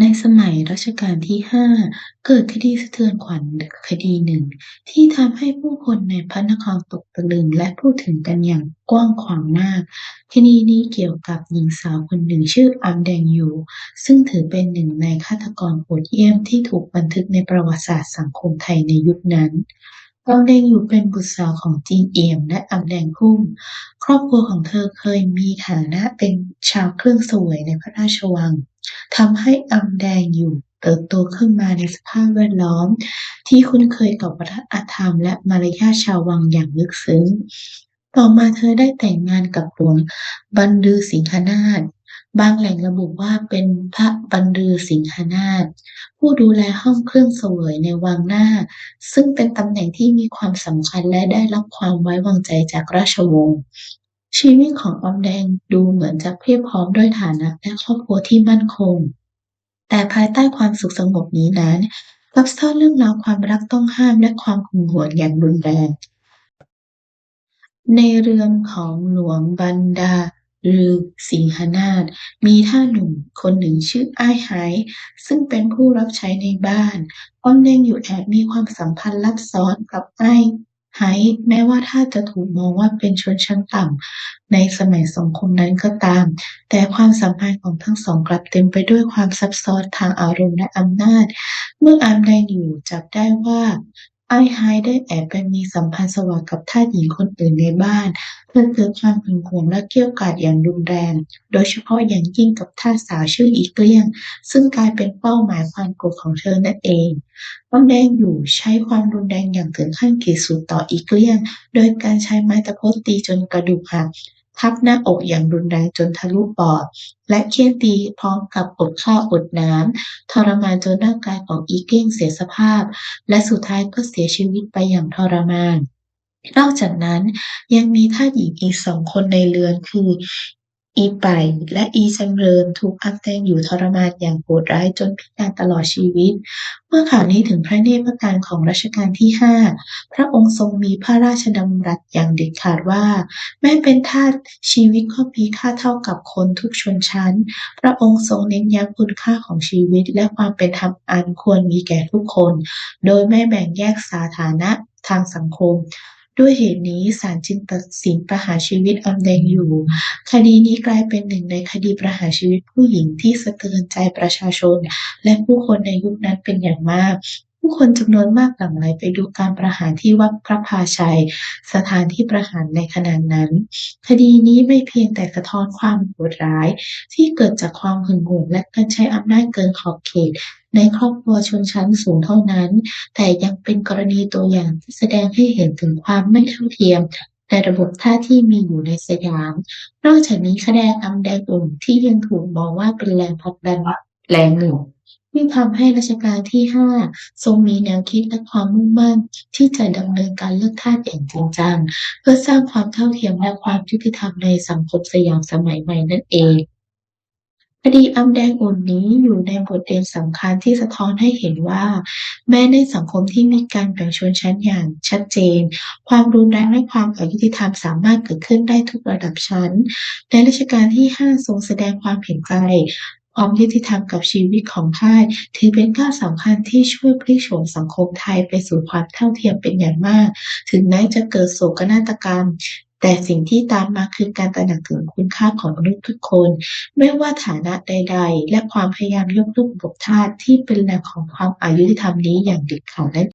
ในสมัยรัชกาลที่ 5 เกิดคดีสะเทือนขวัญคดีหนึ่ง ที่ทำให้ผู้คนในพระนครตกตะลึงและพูดถึงกันอย่างกว้างขวางมาก คดีนี้เกี่ยวกับหญิงสาวคนหนึ่งชื่ออำแดงยูซึ่งถือเป็นหนึ่งในฆาตกรโหดเหี้ยมที่ถูกบันทึกในประวัติศาสตร์สังคมไทยในยุคนั้นอำแดงอยู่เป็นบุตรสาวของจีนเอี่ยมและอำแดงพุ่ม ครอบครัวของเธอเคยมีฐานะเป็นชาวเครื่องสวยในพระราชวัง ทำให้อำแดงอยู่เติบโตขึ้นมาในสภาพแวดล้อม ที่คุ้นเคยกับวัฒนธรรมและมารยาทชาววังอย่างลึกซึ้ง ต่อมาเธอได้แต่งงานกับหลวงบรรลือสิงหนาถบางแหล่งระบุว่าเป็นพระบรรลือสิงหนาถผู้ดูแลห้องเครื่องเสวยในวังหน้า ซึ่งเป็นตำแหน่งที่มีความสำคัญและได้รับความไว้วางใจจากราชวงศ์ ชีวิตของอำแดงดูเหมือนจะเพียบพร้อมด้วยฐานะและครอบครัวที่มั่นคง แต่ภายใต้ความสุขสงบนี้นั้นกลับซ่อนเรื่องราวความรักต้องห้ามและความหึงหวงอย่างรุนแรง ในเรื่อนของหลวงบรรดาลือสิงหนาถมีท่าหนุ่มคนหนึ่งชื่อไอ้ายไฮซึ่งเป็นผู้รับใช้ในบ้านอำแดงอยู่แอบมีความสัมพันธ์ลับซ้อนกับไอ้ ไฮแม้ว่าถ้าจะถูกมองว่าเป็นชนชั้นต่ำในสมัยสังคมนั้นก็ตาม แต่ความสัมพันธ์ของทั้งสองกลับเต็มไปด้วยความซับซ้อนทางอารมณ์และอำนาจ เมื่ออำแดงอยู่จับได้ว่า ไอ้ไฮได้แอบไปมีสัมพันธ์สวาทกับทาสหญิงคนอื่นในบ้านเธอเกิดความหึงหวงและเกรี้ยวกราดอย่างรุนแรง โดยเฉพาะอย่างยิ่งกับทาสสาวชื่ออีเกลี้ยง ซึ่งกลายเป็นเป้าหมายความโกรธของเธอนั่นเองอำแดงอยู่ใช้ความรุนแรงอย่างถึงขั้นขีดสุดต่ออีเกลี้ยง โดยการใช้ไม้ตะพดตีจนกระดูกหัก ทับหน้าอกอย่างรุนแรงจนทะลุปอด และเคี่ยนตีพร้อมกับอดข้าวอดน้ำทรมานจนร่างกายของอีเก้งเสียสภาพ และสุดท้ายก็เสียชีวิตไปอย่างทรมานนอกจากนั้นยังมีท่าหญิงอีกสองคนในเรือนคือ อีไป่และอีจำเริญถูกอำแดงอยู่ทรมานอย่างโหดร้ายจนพิการตลอดชีวิต เมื่อข่าวนี้ถึงพระเนตรพระทัยของรัชกาลที่ 5 พระองค์ทรงมีพระราชดำรัสอย่างเด็ดขาดว่า แม้เป็นทาสชีวิตก็มีค่าเท่ากับคนทุกชนชั้น พระองค์ทรงเน้นย้ำคุณค่าของชีวิต และความเป็นธรรมอันควรมีแก่ทุกคน โดยไม่แบ่งแยกสถานะทางสังคม ด้วยเหตุนี้ศาลจึงตัดสินประหารชีวิตอำแดงอยู่ คดีนี้กลายเป็นหนึ่งในคดีประหารชีวิตผู้หญิงที่สะเทือนใจประชาชน และผู้คนในยุคนั้นเป็นอย่างมากผู้คนจำนวนมากหลั่งไหลไปดูการประหารที่วัดพระพาชัย สถานที่ประหารในขณะนั้น คดีนี้ไม่เพียงแต่สะท้อนความโหดร้าย ที่เกิดจากความหึงหวงและการใช้อำนาจเกินขอบเขต ในครอบครัวชนชั้นสูงเท่านั้น แต่ยังเป็นกรณีตัวอย่างที่แสดงให้เห็นถึงความไม่เท่าเทียมในระบบท่าที่มีอยู่ในสยาม นอกจากนี้คดีอำแดงอุ่นที่ยังถูกมองว่าเป็นแรงผลักดันแรงหนึ่งที่ทำให้รัชกาลที่ 5 ทรงมีแนวคิดและความมุ่งมั่น ที่จะดำเนินการเลิกทาสอย่างจริงจัง เพื่อสร้างความเท่าเทียมและความยุติธรรมในสังคมสยามสมัยใหม่นั่นเอง คดีอำแดงอุ่นนี้อยู่ในบทเรียนสำคัญที่สะท้อนให้เห็นว่า แม้ในสังคมที่มีการแบ่งชนชั้นอย่างชัดเจน ความรุนแรงและความอยุติธรรมสามารถเกิดขึ้นได้ทุกระดับชั้น ในรัชกาลที่ 5 ทรงแสดงความเห็นใจความยุติธรรมกับชีวิตของทาสถือเป็นก้าวสำคัญที่ช่วยพลิกโฉมสังคมไทยไปสู่ความเท่าเทียมเป็นอย่างมาก ถึงแม้จะเกิดโศกนาฏกรรม แต่สิ่งที่ตามมาคือการตระหนักถึงคุณค่าของมนุษย์ทุกคน ไม่ว่าฐานะใด ๆ และความพยายามยกลูกบบทาสที่เป็นแหล่งของความอายุติธรรมนี้อย่างเด็ดขาดนั่น